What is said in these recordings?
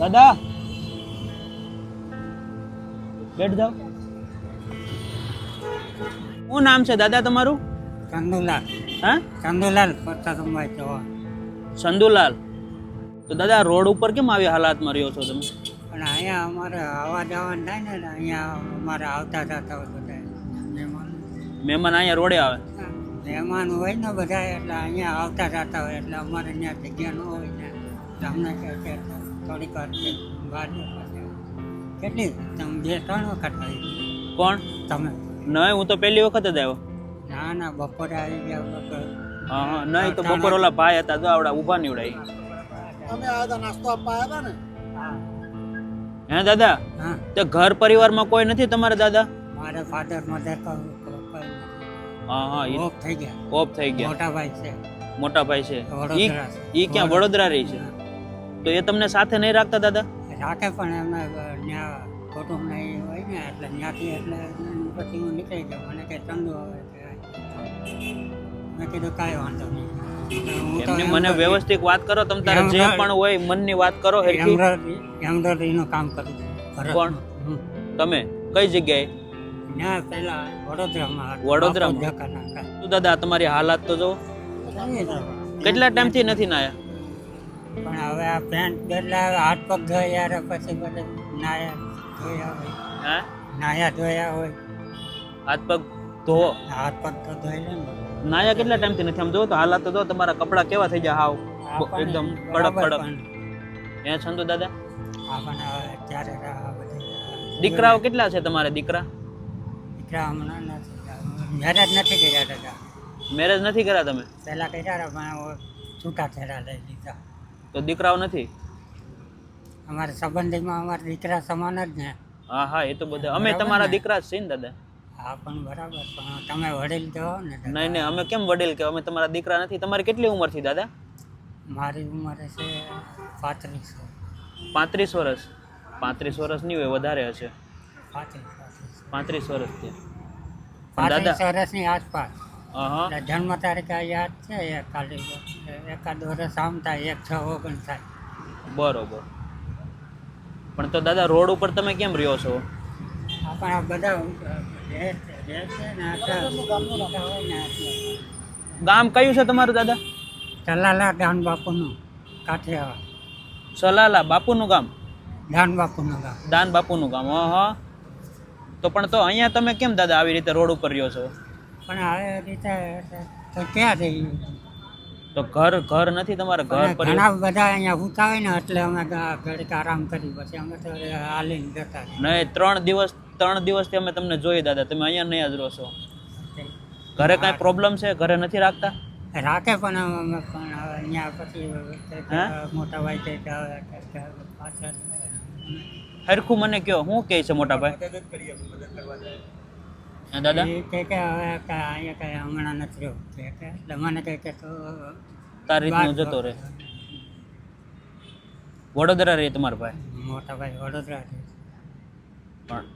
દાદા. બેઠ જાઓ. શું નામ છે દાદા તમારું? ચંદુલાલ. હા? ચંદુલાલ પરસોત્તમભાઈ ચૌહાણ. ચંદુલાલ. તો દાદા રોડ ઉપર કેમ આવી હાલાતમાં રહ્યો છો તમે? પણ અહીંયા અમારે આવવા જવાનું થાય ને અહીંયા અમારે આવતા જતા હોય બધા મહેમાન. મહેમાન અહીંયા રોડે આવે? મહેમાન હોય ને બધા એટલે અહીંયા આવતા જતા હોય એટલે અમારે ત્યાં જગ્યા ન હોય ને અમને થોડીક વાર બહાર કેટલી તમે બે ત્રણ વખત આવી કોણ? તમે. નહીં હું તો પહેલી વખત જ આવ્યો. ના ના બપોરે આવી ગયા બપોરે હા હા નહીં તો બપોર ઓલા ભાઈ હતા તો આવડા ઊભા નીવડાય અમે આવ્યા નાસ્તો આપવા આવ્યા ને? હે. દાદા? હા. તો ઘર પરિવારમાં કોઈ નથી તમારા દાદા? મારે ફાધર મધર હા હા ઓફ થઈ ગયા. ઓફ થઈ ગયા. મોટા ભાઈ છે. મોટા ભાઈ છે. ઈ છે. ઈ ક્યાં વડોદરા રહી છે? તો એ તમને સાથે નહીં રાખતા દાદા? રાખે પણ એમને ત્યાં નહીં હોય ને એટલે ત્યાંથી એટલે પછી હું નીકળી જાઉં. મને કે ચંદુ આવે મેં કીધું કાંઈ વાંધો નહીં. હું મને વ્યવસ્થિત વાત કરો તમે તારે જે પણ હોય મનની વાત કરો હેરખી એમ્બ્રોઇડરીનું કામ કરું. હમ. તમે? કઈ જગ્યાએ? ત્યાં પહેલા વડોદરામાં. શું દાદા તમારી હાલાત તો જ. કેટલા ટાઈમથી નથી નાયા? પણ હવે આ પેન્ટ બદલાવે હાથ પગ ધોયા રે પછી બધે નાયા ધોયા હોય. હા? નાયા ધોયા હોય. હાથ પગ ધોવો. હાથ પગ તો ધોઈ લે ને. નાયા કેટલા ટાઈમથી નથી આમ જો તો હાલાત તો જો તમારા કપડા કેવા થઈ જાય હાવ. આપણને એકદમ કડક બરાબર કડક એ છંદુ દાદા? આપણને હવે આ બધી દીકરાઓ કેટલા છે તમારે દીકરા? દીકરા હમણાં નથી મેરેજ નથી કર્યા દાદા. મેરેજ નથી કર્યા તમે? પહેલા કર્યા હતા પણ હવે છૂટા છેડા લઈ લીધા. તો દીકરાઓ નથી? અમારા સંબંધીમાં અમારા દીકરા સમાન જ ને. હા હા એ તો બધા અમે તમારા દીકરા જ છીએ ને દાદા. હા પણ બરાબર. પણ તમે વડીલ તો ને નહીં નહીં અમે કેમ વડીલ કે અમે તમારા દીકરા નથી. તમારી કેટલી ઉંમરથી દાદા? મારી ઉંમર છે પાંત્રીસ પાંત્રીસ વર્ષ? પાંત્રીસ વર્ષ નહીં હોય વધારે હશે. પાંત્રીસ પાંત્રીસ. પાંત્રીસ વર્ષ છે પાંત્રીસ વર્ષની આસપાસ. એટલે જન્મ તારીખ આ યાદ છે એકાદી એકાદ વર્ષ આમ થાય એક છ ઓગણ થાય. બરોબર. પણ તો દાદા રોડ ઉપર તમે કેમ રહ્યો છો? આપણે આ બધા ગામ કયું છે તમારું દાદા? ચલાલા દાન બાપુનું કાઠિયાવાડ. સલાલા બાપુનું ગામ? દાન બાપુનું ગામ. દાન બાપુનું ગામ હા તો પણ તો અહીંયા તમે કેમ દાદા આવી રીતે રોડ ઉપર રહ્યો છો? પણ હવે તો ક્યાં જઈએ તો ઘર ઘર નથી તમારા? ઘર પણ ઘણા બધા અહીંયા ઉતા હોય ને એટલે અમે ઘડીક આરામ કરી પછી અમે તો હાલીને જતા નહીં ત્રણ દિવસ ત્રણ દિવસથી અમે તમને જોઈએ દાદા. તમે અહીંયા નહીં જ રહો છો. ઘરે કાંઈ પ્રોબ્લેમ છે? ઘરે નથી રાખતા? રાખે પણ અમે પણ અહીંયા પછી મોટા ભાઈ કે પાછળ હરખું મને કયો હું કહે છે મોટા ભાઈ? હા દાદા? એ કહે કે હવે કાંઈ અહીંયા કાંઈ હમણાં નથી રહ્યો. કે કે એટલે મને કહે કે તો તારી રીતનો જતો રહે. વડોદરા રહે તમારા ભાઈ? મોટા ભાઈ વડોદરા રહે. પણ?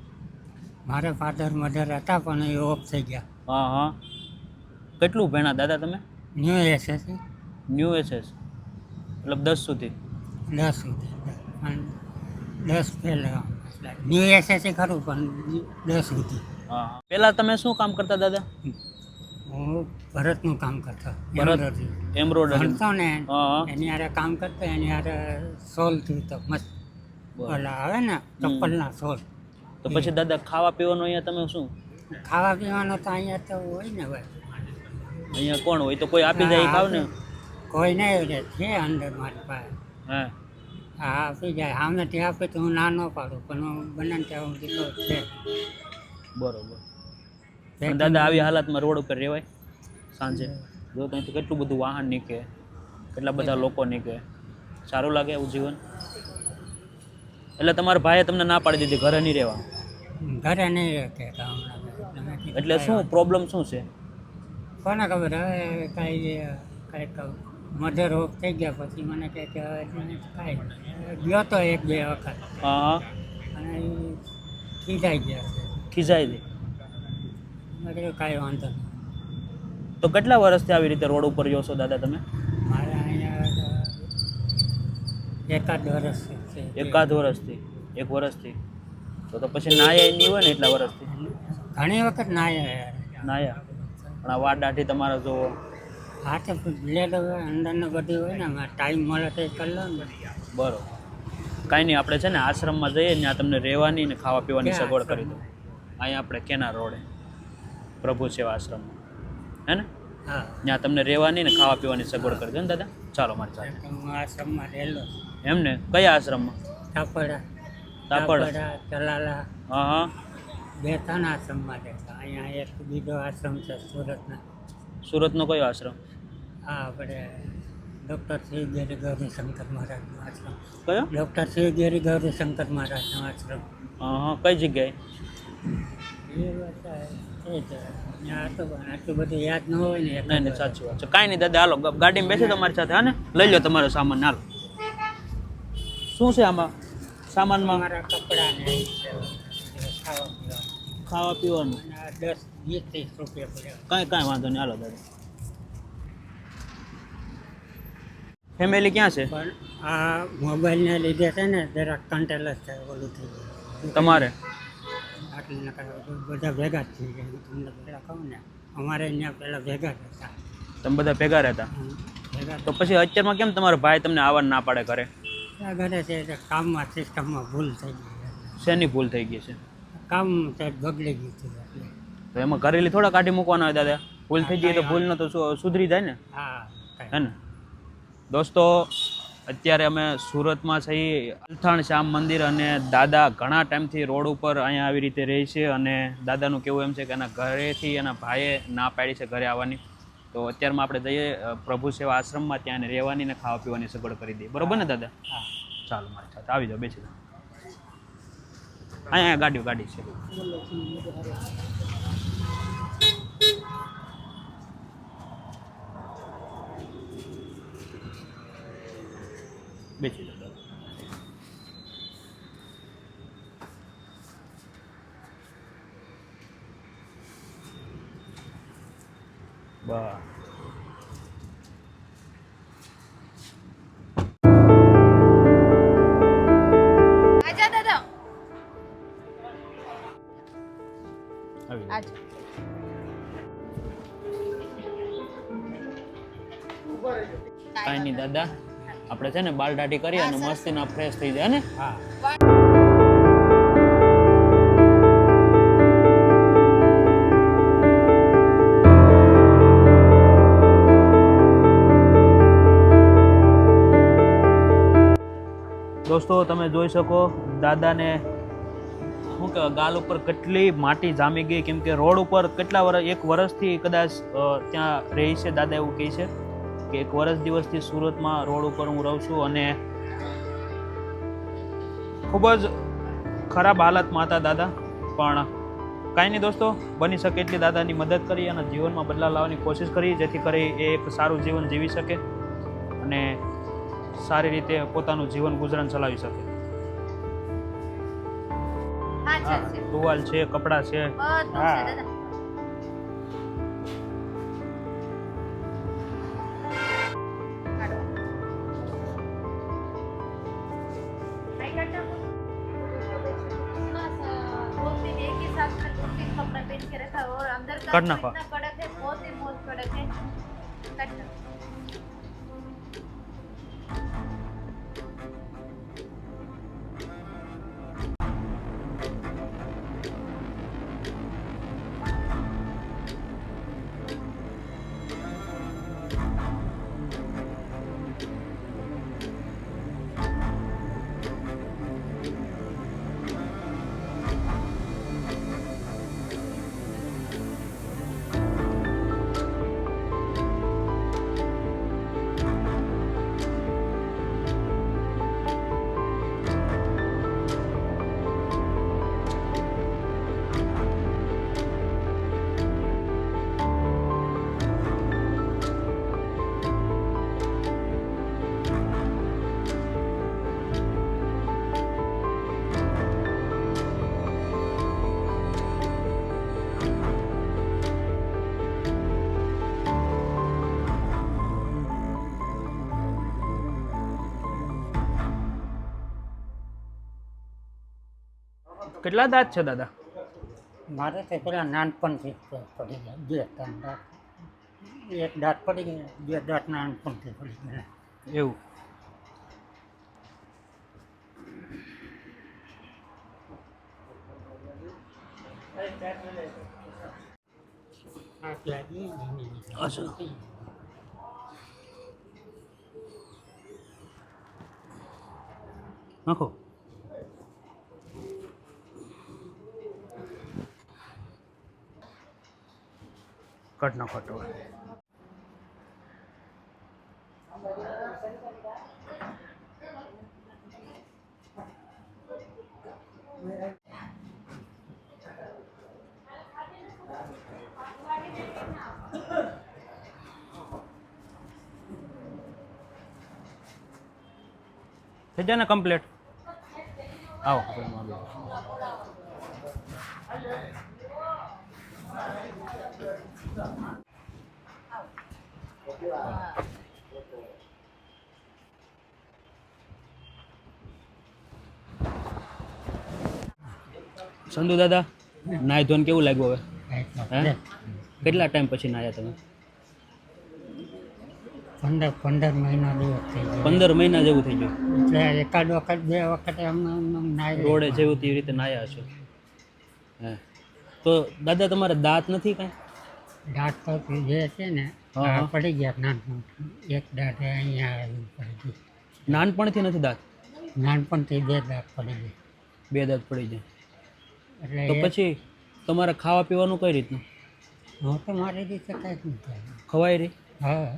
મારે ફાધર મધર હતા પણ એ ઓફ થઈ ગયા. હા હા. કેટલું ભણ્યા દાદા તમે? ન્યૂ એસએસ ન્યૂ એસએસ મતલબ દસ સુધી? દસ સુધી. દસ પહેલાં ન્યૂ એસએસ ખરું પણ દસ સુધી. હા. પહેલા તમે શું કામ કરતા દાદા? હું ભરતનું કામ કરતો ભરત? એમ્બ્રોડરી ભણતો ને એની હારે કામ કરતો એની હારે સોલ થયું તો મસ્ત ઓલા આવે ને ચપ્પલના સોલ. તો પછી દાદા ખાવા પીવાનું અહીંયા તમે શું? ખાવા પીવાનો તો અહીંયા તો હોય ને ભાઈ અહીંયા કોણ હોય? તો કોઈ આપી જાય ખાવ ને કોઈ નહીં રે છે અંદર મારી પાસે. હા. હા આપી જાય. સામેથી આપે તો હું ના ન પાડું પણ હું બને ત્યાં હું તો છે. બરોબર. પણ દાદા આવી હાલતમાં રોડ ઉપર રહેવાય. સાંજે. જો ત્યાંથી કેટલું બધું વાહન નીકળે કેટલા બધા લોકો નીકળે. સારું લાગે એવું જીવન? એટલે તમારા ભાઈએ તમને ના પાડી દીધી ઘરે નહીં રહેવા? ઘરે નહીં રહેતા એટલે શું પ્રોબ્લેમ શું છે? કોને ખબર? હવે કાંઈ કાંઈક મધર રોગ થઈ ગયા પછી મને કહે કે હવે કાંઈ ગયો તો એક બે વખત. હા. અને ખીજાઈ ગયા છે. ખીજાઈ દે. મેં કીધું કાંઈ વાંધો નહીં. તો કેટલા વર્ષથી આવી રીતે રોડ ઉપર જોશો દાદા તમે? મારે અહીંયા એકાદ વર્ષ વર્ષથી એકાદ વર્ષથી? એક વર્ષથી? તો તો પછી નાયા નહીં હોય ને એટલા વર્ષથી? ઘણી વખત ના આવ્યા નાયા? પણ આ વાડ દાઢી તમારે જોવો હા તો બ્લેડ અંદરનું બધું હોય ને ટાઈમ મળે તો કરી લો ને. બરોબર. કાંઈ નહીં આપણે છે ને આશ્રમમાં જઈએ ત્યાં તમને રહેવાની ને ખાવા પીવાની સગવડ કરી દઉં? અહીંયા આપણે કેના રોડે. પ્રભુ સેવા આશ્રમમાં. હે ને? હા. ત્યાં તમને રહેવાની ને ખાવા પીવાની સગવડ કરી દો ને દાદા. ચાલો મારી સાથે. હું આશ્રમમાં રહેલો એમ ને? કયા આશ્રમમાં? તાપડા. તાપડા. ચલાલા હા હા. બે ત્રણ આશ્રમમાં રહેતા. અહીંયા એક બીજો આશ્રમ છે સુરતના. સુરતનો કયો આશ્રમ? આ આપણે ડૉક્ટર શ્રી ગેરી ગૌરી શંકર મહારાજનો આશ્રમ. કયો? ડૉક્ટર શ્રી ગેરી ગૌરી શંકર મહારાજનો આશ્રમ. હા હા. કઈ જગ્યાએ? ગાડીમાં બેસી તમારી સાથે હા ને લઈ લો તમારો સામાન હાલો. શું છે આમાં? સામાનમાં? ખાવા પીવાનું. દસ વીસ ત્રીસ રૂપિયા કાંઈ કાંઈ વાંધો નહીં હાલો દાદા. ફેમિલી ક્યાં છે? પણ આ મોબાઈલને લીધે છે ને જરાક કંટ્રોલ જ થાય ઓલું થઈ ગયું. તમારે? આટલી બધા ભેગા જ થઈ ગયા. તમને પહેલાં કહું ને અમારે અહીંયા પહેલાં ભેગા જ હતા. તમે બધા ભેગા રહેતા? ભેગા તો પછી અત્યારમાં કેમ તમારો ભાઈ તમને આવવા ના પાડે ઘરે? ઘરે છે એટલે કામમાં સિસ્ટમમાં ભૂલ થઈ ગઈ. શેની ભૂલ થઈ ગઈ છે? કામ સાહેબ બગડી ગયું છે તો એમાં ઘરેલી થોડા કાઢી મૂકવાના હોય દાદા? ભૂલ થઈ જાય તો ભૂલ ન તો સુધરી જાય ને? હા હે ને? દોસ્તો અત્યારે અમે સુરતમાં છીએ. અલથાણ શ્યામ મંદિર અને દાદા ઘણા ટાઈમથી રોડ ઉપર અહીંયા આવી રીતે રહે છે અને દાદાનું કેવું એમ છે કે એના ઘરેથી એના ભાઈએ ના પાડી છે ઘરે આવવાની. તો અત્યારમાં આપણે જઈએ પ્રભુ સેવા આશ્રમમાં ત્યાં એને રહેવાની ને ખાવા પીવાની સગવડ કરી દઈએ. બરોબર ને દાદા? હા. ચાલો મારી સાથે આવી જાઓ બેસી જાઓ. અહીંયા ગાડીઓ ગાડી છે. બેસી દાદા. બસ કાંઈ નહીં દાદા. આપણે છે ને બાલ દાઢી કરીએ અને મસ્તીના ફ્રેશ થઈ જાય ને? હા. દોસ્તો તમે જોઈ શકો દાદાને શું કે ગાલ ઉપર કેટલી માટી જામી ગઈ કેમ કે રોડ ઉપર કેટલા વર્ષ એક વર્ષથી કદાચ ત્યાં રહી છે દાદા એવું કહે છે. કે એક વર્ષ દિવસથી સુરતમાં રોડ ઉપર હું રહું છું અને ખૂબ જ ખરાબ હાલતમાં હતા દાદા. પણ કાંઈ નહીં દોસ્તો બની શકે એટલી દાદાની મદદ કરી અને જીવનમાં બદલાવ લાવવાની કોશિશ કરી જેથી કરી એ એક સારું જીવન જીવી શકે અને સારી રીતે પોતાનું જીવન ગુજરાન ચલાવી શકે. ટુવાલ છે કપડાં છે. હા. કટ નાખો. કડક હે મોતી મોત કડક હે કટ નાખો કેટલા દાંત છે દાદા? મારે તે પેલા નાનપણથી પડી ગયા બે ત્રણ દાંત. એક દાંત પડી ગયા બે દાંત નાનપણથી પડી ગયા. એવું. આ ત્યાં જઈએ ને કટ થઈ જાય ને કમ્પ્લીટ આવો. સંધુ દાદા નાય ધોન કેવું લાગ્યું હવે? હે? કેટલા ટાઈમ પછી નાયા તમે? પંદર પંદર મહિના જેવું થઈ ગયું. પંદર મહિના જેવું થઈ ગયું? એટલે એકાદ વખત બે વખત નાય. રોડે જેવું તે રીતે નાયા છો હે. તો દાદા તમારે દાંત નથી કાંઈ? દાંત પર જે છે ને હા, પડી ગયા નાનપણથી એક દાંત અહીંયા આવી પડી ગયું નાનપણથી નથી દાંત? નાનપણથી બે દાંત પડી ગયા. બે દાંત પડી જાય એટલે તો એ- પછી તમારે ખાવા પીવાનું કઈ રીતનું? હું તો મારી રીતે કાંઈ જ નહીં થાય ખવાય રહી હા.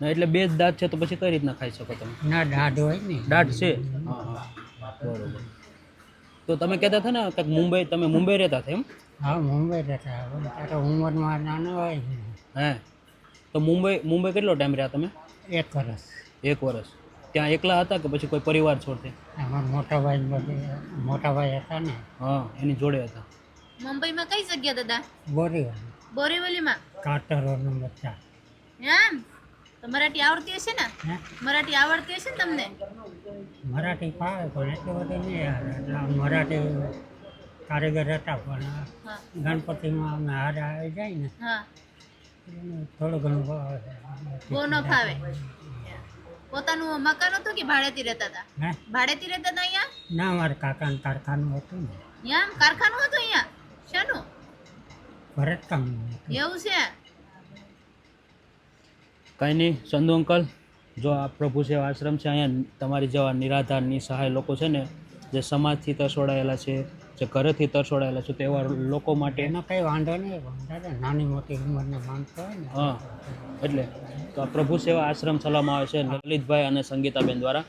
ના એટલે બે જ દાંત છે તો પછી કઈ રીતના ખાઈ શકો તમે? ના દાઢ હોય ને. દાંત છે? બરોબર. તો તમે કહેતા હતા ને કંઈક મુંબઈ તમે મુંબઈ રહેતા હતા એમ? હા મુંબઈ રહેતા હવે ત્યારે ઉંમરમાં નાનો હોય હે? તો મુંબઈ મુંબઈ કેટલો ટાઈમ રહ્યા તમે? એક વર્ષ એક વર્ષ ત્યાં એકલા હતા કે પછી કોઈ પરિવાર છોડતે અમારા મોટા ભાઈ બધે મોટા ભાઈ હતા ને. હા એની જોડે હતા. મુંબઈમાં કઈ જગ્યા દાદા? બોરીવલી. બોરીવલીમાં? કાંટરો નંબર ચાર એમ? તો મરાઠી આવડતી હશે ને? હે? મરાઠી આવડતી હશે ને તમને? મરાઠી ફાવે પણ એટલી બધી નહીં એટલે મરાઠી કારીગર હતા પણ ગણપતિમાં અમે હાર આવી જાય ને થોડું ઘણું ફાવે. બહુ ન ફાવે પોતાનું મકાન હતું કે ભાડેથી રહેતા હતા? ભાડેથી રહેતા હતા અહીંયા? ના મારે કાકાનું કારખાનું હતું ને. અહીંયા આમ કારખાનું હતું અહીંયા? શાનું? ભરતકામ એવું છે? કંઈ નહીં સંધુ અંકલ જો આ પ્રભુ સેવા આશ્રમ છે અહીંયા તમારી જેવા નિરાધાર નિસહાય લોકો છે ને જે સમાજથી તસોડાયેલા છે જે ઘરેથી તરસોડાયેલા છે તેવા લોકો માટે એનો કંઈ વાંધો નહીં નાની મોટી ઉંમરના માણસો હોય ને. હા એટલે તો પ્રભુ સેવા આશ્રમ ચલાવવામાં આવે છે લલિતભાઈ અને સંગીતાબેન દ્વારા.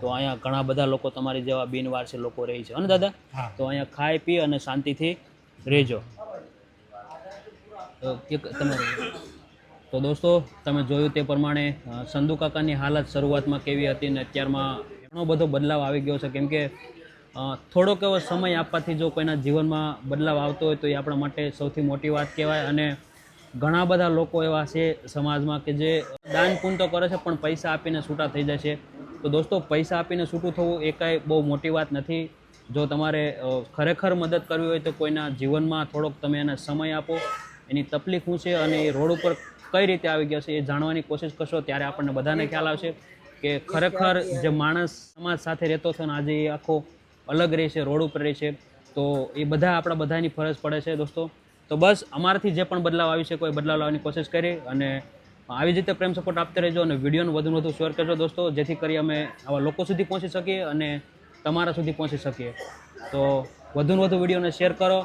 તો અહીંયા ઘણા બધા લોકો તમારી જેવા બિનવારસી લોકો રહે છે. અને દાદા? તો અહીંયા ખાઈ પી અને શાંતિથી રહેજો. તમારે. તમે તો દોસ્તો તમે જોયું તે પ્રમાણે સંધુ કાકાની હાલત શરૂઆતમાં કેવી હતી ને અત્યારમાં ઘણો બધો બદલાવ આવી ગયો છે. કેમ કે થોડોક એવો સમય આપવાથી જો કોઈના જીવનમાં બદલાવ આવતો હોય તો એ આપણા માટે સૌથી મોટી વાત કહેવાય અને ઘણા બધા લોકો એવા છે સમાજમાં કે જે દાન પૂન તો કરે છે, પણ પૈસા આપીને છૂટા થઈ જાય છે. તો દોસ્તો, પૈસા આપીને છૂટું થવું એ કાંઈ બહુ મોટી વાત નથી. જો તમારે ખરેખર મદદ કરવી હોય તો કોઈના જીવનમાં થોડોક તમે એને સમય આપો. એની તકલીફ શું છે અને એ રોડ ઉપર કઈ રીતે આવી ગયા છે એ જાણવાની કોશિશ કરશો, ત્યારે આપણને બધાને ખ્યાલ આવશે કે ખરેખર જે માણસ સમાજ સાથે રહેતો છે ને આજે એ આખો અલગ રહે છે રોડ ઉપર રહે છે તો એ બધા આપણા બધાની ફરજ પડે છે દોસ્તો. તો બસ, અમારાથી જે પણ બદલાવ આવી છે કોઈ બદલાવ લાવવાની કોશિશ કરી અને આવી જ રીતે પ્રેમ સપોર્ટ આપતા રહેજો અને વિડીયોને વધુ વધુ શેર કરજો દોસ્તો, જેથી કરી અમે આવા લોકો સુધી પહોંચી શકીએ અને તમારા સુધી પહોંચી શકીએ. તો વધુ વધુ વિડીયોને શેર કરો.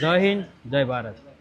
જય હિન્દ, જય ભારત.